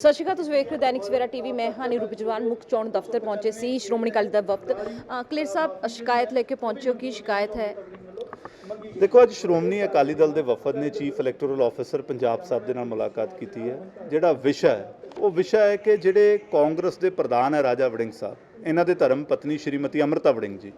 ਸਤਿ ਸ਼੍ਰੀ ਅਕਾਲ ਤੁਸੀਂ ਵੇਖ ਰਹੇ ਹੋ ਦੈਨਿਕ ਸਵੇਰਾ ਟੀਵੀ। ਮੈਂ ਹਾਂ ਨੀਰੂ ਬਿਜਵਾਨ ਮੁੱਖ ਚੋਣ ਦਫ਼ਤਰ ਪਹੁੰਚੇ ਸੀ ਸ਼੍ਰੋਮਣੀ ਅਕਾਲੀ ਦਲ ਵਫਦ। ਅ, ਸਾਹਿਬ ਸ਼ਿਕਾਇਤ ਲੈ ਕੇ ਪਹੁੰਚੇ ਹੋ ਕੀ ਸ਼ਿਕਾਇਤ ਹੈ? ਦੇਖੋ ਅੱਜ ਸ਼੍ਰੋਮਣੀ ਅਕਾਲੀ ਦਲ ਦੇ ਵਫਦ ਨੇ ਚੀਫ ਇਲੈਕਟੋਰਲ ਆਫੀਸਰ ਪੰਜਾਬ ਸਾਹਿਬ ਦੇ ਨਾਲ ਮੁਲਾਕਾਤ ਕੀਤੀ ਹੈ। ਜਿਹੜਾ ਵਿਸ਼ਾ ਹੈ ਉਹ ਵਿਸ਼ਾ ਹੈ ਕਿ ਜਿਹੜੇ ਕਾਂਗਰਸ ਦੇ ਪ੍ਰਧਾਨ ਹੈ ਰਾਜਾ ਵੜਿੰਗ ਸਾਹਿਬ ਇਹਨਾਂ ਦੇ ਧਰਮ ਪਤਨੀ ਸ਼੍ਰੀਮਤੀ ਅਮਰਤਾ ਵੜਿੰਗ ਜੀ।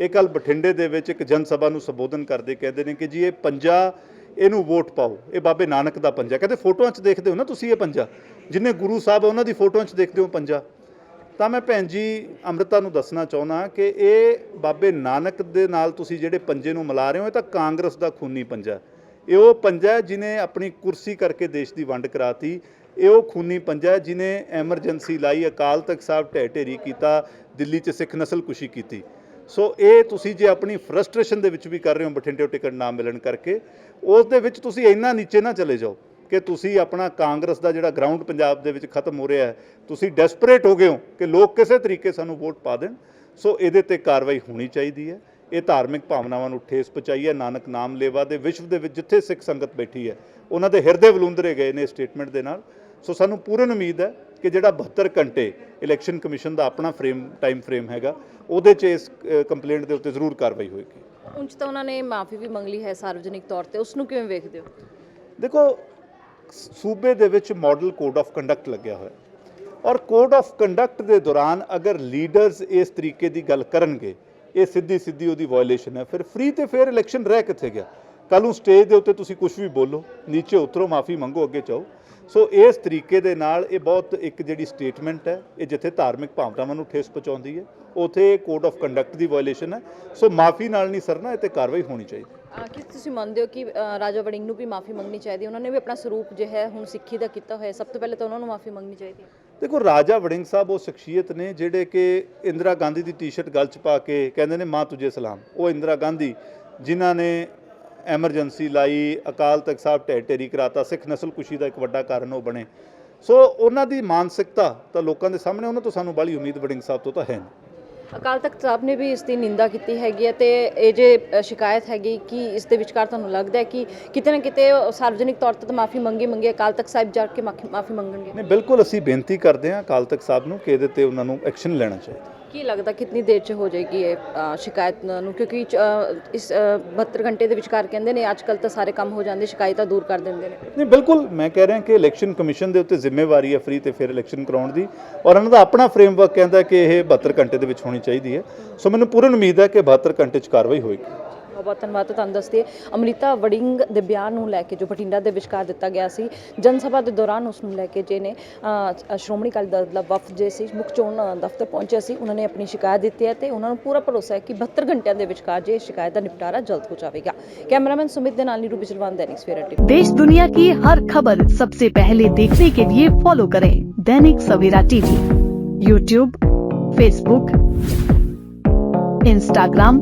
ਇਹ ਕੱਲ ਬਠਿੰਡੇ ਦੇ ਵਿੱਚ ਇੱਕ ਜਨ ਸਭਾ ਨੂੰ ਸੰਬੋਧਨ ਕਰਦੇ ਕਹਿੰਦੇ ਨੇ ਕਿ ਜੀ ਇਹ ਪੰਜਾ ਇਹਨੂੰ ਵੋਟ ਪਾਓ। ਇਹ ਬਾਬੇ ਨਾਨਕ ਦਾ ਪੰਜਾ। ਕਹਿੰਦੇ ਫੋਟੋਆਂ 'ਚ ਦੇਖਦੇ ਹੋ ਨਾ ਤੁਸੀਂ ਇਹ ਪੰਜਾ? ਜਿੰਨੇ ਗੁਰੂ ਸਾਹਿਬ ਉਹਨਾਂ ਦੀ ਫੋਟੋਆਂ 'ਚ ਦੇਖਦੇ ਹੋ ਪੰਜਾ। ਤਾਂ ਮੈਂ ਭੈਣ ਜੀ ਅੰਮ੍ਰਿਤਾ ਨੂੰ ਦੱਸਣਾ ਚਾਹੁੰਦਾ ਕਿ ਇਹ ਬਾਬੇ ਨਾਨਕ ਦੇ ਨਾਲ ਤੁਸੀਂ ਜਿਹੜੇ ਪੰਜੇ ਨੂੰ ਮਿਲਾ ਰਹੇ ਹੋ, ਇਹ ਤਾਂ ਕਾਂਗਰਸ ਦਾ ਖੂਨੀ ਪੰਜਾ। ਇਹ ਉਹ ਪੰਜਾ ਹੈ ਜਿਨੇ ਆਪਣੀ ਕੁਰਸੀ ਕਰਕੇ ਦੇਸ਼ ਦੀ ਵੰਡ ਕਰਾਤੀ। ਇਹ ਉਹ ਖੂਨੀ ਪੰਜਾ ਹੈ ਜਿਨੇ ਐਮਰਜੈਂਸੀ ਲਾਈ, ਅਕਾਲ ਤਖਤ ਸਾਹਿਬ ਢਹਿ ਢੇਰੀ ਕੀਤਾ, ਦਿੱਲੀ 'ਚ ਸਿੱਖ ਨਸਲ ਕੁਸ਼ੀ ਕੀਤੀ। ਸੋ ਇਹ ਤੁਸੀਂ ਜੇ ਆਪਣੀ ਫਰਸਟ੍ਰੇਸ਼ਨ ਦੇ ਵਿੱਚ ਵੀ ਕਰ ਰਹੇ ਹੋ ਬਠਿੰਡੇ ਟਿਕਟ ਨਾ ਮਿਲਣ ਕਰਕੇ, ਉਸ ਦੇ ਵਿੱਚ ਤੁਸੀਂ ਇੰਨਾ ਨੀਚੇ ਨਾ ਚਲੇ ਜਾਓ ਕਿ ਤੁਸੀਂ ਆਪਣਾ ਕਾਂਗਰਸ ਦਾ ਜਿਹੜਾ ਗਰਾਊਂਡ ਪੰਜਾਬ ਦੇ ਵਿੱਚ ਖਤਮ ਹੋ ਰਿਹਾ ਹੈ, ਤੁਸੀਂ ਡੈਸਪਰੇਟ ਹੋ ਗਏ ਹੋ ਕਿ ਲੋਕ ਕਿਸੇ ਤਰੀਕੇ ਸਾਨੂੰ ਵੋਟ ਪਾ ਦੇਣ। ਸੋ ਇਹਦੇ ਤੇ ਕਾਰਵਾਈ ਹੋਣੀ ਚਾਹੀਦੀ ਹੈ। ਇਹ ਧਾਰਮਿਕ ਭਾਵਨਾਵਾਂ ਨੂੰ ਠੇਸ ਪਹੁੰਚਾਈ ਹੈ। ਨਾਨਕ ਨਾਮ ਲੇਵਾ ਦੇ ਵਿਸ਼ਵ ਦੇ ਵਿੱਚ ਜਿੱਥੇ ਸਿੱਖ ਸੰਗਤ ਬੈਠੀ ਹੈ, ਉਹਨਾਂ ਦੇ ਹਿਰਦੇ ਵਲੂੰਦਰੇ ਗਏ ਨੇ ਸਟੇਟਮੈਂਟ ਦੇ ਨਾਲ। ਸੋ ਸਾਨੂੰ ਪੂਰਨ ਉਮੀਦ ਹੈ ਕਿ ਜਿਹੜਾ 72 ਘੰਟੇ ਇਲੈਕਸ਼ਨ ਕਮਿਸ਼ਨ ਦਾ ਆਪਣਾ ਫਰੇਮ ਟਾਈਮ ਫਰੇਮ ਹੈਗਾ ਉਹਦੇ 'ਚ ਇਸ ਕੰਪਲੇਂਟ ਦੇ ਉੱਤੇ ਜ਼ਰੂਰ ਕਾਰਵਾਈ ਹੋਏਗੀ। ਉਂਝ ਤਾਂ ਉਹਨਾਂ ਨੇ ਮਾਫੀ ਵੀ ਮੰਗ ਲਈ ਹੈ ਸਾਰਵਜਨਿਕ ਤੌਰ ਤੇ ਉਸ ਨੂੰ ਕਿਵੇਂ ਵੇਖਦੇ ਹੋ? ਦੇਖੋ ਸੂਬੇ ਦੇ ਵਿੱਚ ਮਾਡਲ ਕੋਡ ਆਫ ਕੰਡਕਟ ਲੱਗਿਆ ਹੋਇਆ। ਔਰ ਕੋਡ ਆਫ ਕੰਡਕਟ ਦੇ ਦੌਰਾਨ ਅਗਰ ਲੀਡਰਸ ਇਸ ਤਰੀਕੇ ਦੀ ਗੱਲ ਕਰਨਗੇ ਇਹ ਸਿੱਧੀ ਸਿੱਧੀ ਉਹਦੀ ਵਾਇਓਲੇਸ਼ਨ ਹੈ ਫਿਰ ਫ੍ਰੀ ਤੇ ਫੇਅਰ ਇਲੈਕਸ਼ਨ ਰਹਿ ਕਿੱਥੇ ਗਿਆ? ਕੱਲ ਨੂੰ ਸਟੇਜ ਦੇ ਉੱਤੇ ਤੁਸੀਂ ਕੁਝ ਵੀ ਬੋਲੋ ਨੀਚੇ ਉਤਰੋ ਮਾਫੀ ਮੰਗੋ ਅੱਗੇ ਚਾਓ ਸੋ ਇਸ ਤਰੀਕੇ ਦੇ ਨਾਲ ਇਹ ਬਹੁਤ ਇੱਕ ਜਿਹੜੀ ਸਟੇਟਮੈਂਟ ਹੈ ਇਹ ਜਿੱਥੇ ਧਾਰਮਿਕ ਭਾਵਨਾਵਾਂ ਨੂੰ ਠੇਸ ਪਹੁੰਚਾਉਂਦੀ ਹੈ ਉਥੇ ਕੋਡ ਆਫ ਕੰਡਕਟ ਦੀ ਵਾਇਓਲੇਸ਼ਨ ਹੈ। ਸੋ ਮਾਫੀ ਨਾਲ ਨਹੀਂ ਸਰਨਾ ਇਹ ਤੇ ਕਾਰਵਾਈ ਹੋਣੀ ਚਾਹੀਦੀ ਕੀ ਤੁਸੀਂ ਮੰਨਦੇ ਹੋ ਕਿ ਰਾਜਾ ਵੜਿੰਗ ਨੂੰ ਵੀ ਮਾਫੀ ਮੰਗਣੀ ਚਾਹੀਦੀ ਉਹਨਾਂ ਨੇ ਵੀ ਆਪਣਾ ਸਰੂਪ ਜੋ ਹੈ ਹੁਣ ਸਿੱਖੀ ਦਾ ਕੀਤਾ ਹੋਇਆ। ਸਭ ਤੋਂ ਪਹਿਲੇ ਤਾਂ ਉਹਨਾਂ ਨੂੰ ਮਾਫੀ ਮੰਗਣੀ ਚਾਹੀਦੀ ਦੇਖੋ ਰਾਜਾ ਵੜਿੰਗ ਸਾਹਿਬ ਉਹ ਸ਼ਖਸੀਅਤ ਨੇ ਜਿਹੜੇ ਕਿ ਇੰਦਰਾ ਗਾਂਧੀ ਦੀ ਟੀ-ਸ਼ਰਟ ਗਲ 'ਚ ਪਾ ਕੇ ਕਹਿੰਦੇ ਨੇ ਮਾਂ ਤੁਝੇ ਸਲਾਮ। ਉਹ ਇੰਦਰਾ ਗਾਂਧੀ ਜਿਨ੍ਹਾਂ ਨੇ ਐਮਰਜੈਂਸੀ ਲਾਈ ਅਕਾਲ ਤਖਤ ਸਾਹਿਬ ਢੇਰੀ ਕਰਾਤਾ ਸਿੱਖ ਨਸਲ ਕੁਸ਼ੀ ਦਾ ਇੱਕ ਵੱਡਾ ਕਾਰਨ ਉਹ ਬਣੇ। ਸੋ ਉਹਨਾਂ ਦੀ ਮਾਨਸਿਕਤਾ ਤਾਂ ਲੋਕਾਂ ਦੇ ਸਾਹਮਣੇ ਉਹਨਾਂ ਤੋਂ ਸਾਨੂੰ ਬਾਲੀ ਉਮੀਦ ਵੜਿੰਗ ਸਾਹਿਬ ਤੋਂ ਤਾਂ ਹੈ ਨਹੀਂ। ਅਕਾਲ ਤਖਤ ਸਾਹਿਬ ਨੇ ਵੀ ਇਸ ਦੀ ਨਿੰਦਾ ਕੀਤੀ ਹੈਗੀ ਹੈ ਤੇ ਇਹ ਜੇ ਸ਼ਿਕਾਇਤ ਹੈਗੀ ਕਿ ਇਸ ਦੇ ਵਿਚਕਾਰ ਤੁਹਾਨੂੰ ਲੱਗਦਾ ਹੈ ਕਿ ਕਿਤੇ ਨਾ ਕਿਤੇ ਸਾਰਵਜਨਿਕ ਤੌਰ ਤੇ ਤਾਂ ਮਾਫੀ ਮੰਗੀ ਮੰਗੀ ਅਕਾਲ ਤਖਤ ਸਾਹਿਬ ਜਾ ਕੇ ਮਾਫੀ ਮੰਗਣਗੇ? ਨਹੀਂ ਬਿਲਕੁਲ ਅਸੀਂ ਬੇਨਤੀ ਕਰਦੇ ਹਾਂ ਅਕਾਲ ਤਖਤ ਸਾਹਿਬ ਨੂੰ ਕਿ ਇਹਦੇ ਤੇ ਉਹਨਾਂ ਨੂੰ ਐਕਸ਼ਨ ਲੈਣਾ ਚਾਹੀਦਾ। ਕੀ ਲੱਗਦਾ ਕਿੰਨੀ ਦੇਰ ਚ ਹੋ ਜਾਏਗੀ ਇਹ ਅ, ਸ਼ਿਕਾਇਤ ਨੂੰ ਕਿਉਂਕਿ ਅ, ਇਸ ਅ, 72 ਘੰਟੇ ਦੇ ਵਿਚਕਾਰ ਕਹਿੰਦੇ ਨੇ ਅੱਜ ਕੱਲ ਤਾਂ ਸਾਰੇ ਕੰਮ ਹੋ ਜਾਂਦੇ ਸ਼ਿਕਾਇਤਾਂ ਦੂਰ ਕਰ ਦਿੰਦੇ ਨੇ। ਨਹੀਂ ਬਿਲਕੁਲ ਮੈਂ ਕਹਿ ਰਿਹਾ ਕਿ ਇਲੈਕਸ਼ਨ ਕਮਿਸ਼ਨ ਦੇ ਉੱਤੇ ਜ਼ਿੰਮੇਵਾਰੀ ਹੈ ਫ੍ਰੀ ਤੇ ਫਿਰ ਇਲੈਕਸ਼ਨ ਕਰਾਉਣ ਦੀ। ਔਰ ਇਹਨਾਂ ਦਾ ਆਪਣਾ ਫਰੇਮਵਰਕ ਕਹਿੰਦਾ ਕਿ ਇਹ 72 ਘੰਟੇ ਦੇ ਵਿੱਚ ਹੋਣੀ ਚਾਹੀਦੀ ਹੈ। ਸੋ ਮੈਨੂੰ ਪੂਰਨ ਉਮੀਦ ਹੈ ਕਿ 72 ਘੰਟੇ 'ਚ ਕਾਰਵਾਈ ਹੋਏਗੀ। ਬਹੁਤ ਬਹੁਤ ਧੰਨਵਾਦ ਤੁਹਾਨੂੰ ਦੱਸਦੀ ਅਮ੍ਰਿਤਾ ਵੜਿੰਗ ਦੇ ਬਿਆਨ ਨੂੰ ਲੈ ਕੇ ਜੋ ਬਠਿੰਡਾ ਦੇ ਵਿਚਕਾਰ ਦਿੱਤਾ ਗਿਆ ਸੀ ਜਨ ਸਭਾ ਦੇ ਦੌਰਾਨ ਉਸ ਨੂੰ ਲੈ ਕੇ ਜੇ ਨੇ ਅ, ਸ਼੍ਰੋਮਣੀ ਅਕਾਲੀ ਦਲ ਦਾ ਵਫਦ ਜੇ ਸੀ ਮੁੱਖ ਚੋਣ ਦਫ਼ਤਰ ਪਹੁੰਚਿਆ ਸੀ ਉਹਨਾਂ ਨੇ ਆਪਣੀ ਸ਼ਿਕਾਇਤ ਦਿੱਤੀ ਹੈ ਤੇ ਉਹਨਾਂ ਨੂੰ ਪੂਰਾ ਭਰੋਸਾ ਹੈ ਕਿ 72 ਘੰਟਿਆਂ ਦੇ ਵਿਚਕਾਰ ਜੇ ਇਸ ਸ਼ਿਕਾਇਤ ਦਾ ਨਿਪਟਾਰਾ ਜਲਦ ਹੋ ਜਾਵੇਗਾ ਕੈਮਰਾਮੈਨ ਸੁਮਿਤ ਦੇ ਨਾਲ ਨੀਰੂ ਬਿਜਲਵਾਨ दैनिक सवेरा टीवी देश दुनिया की हर खबर सबसे पहले देखने के लिए फॉलो करें Dainik Savera TV YouTube Facebook Instagram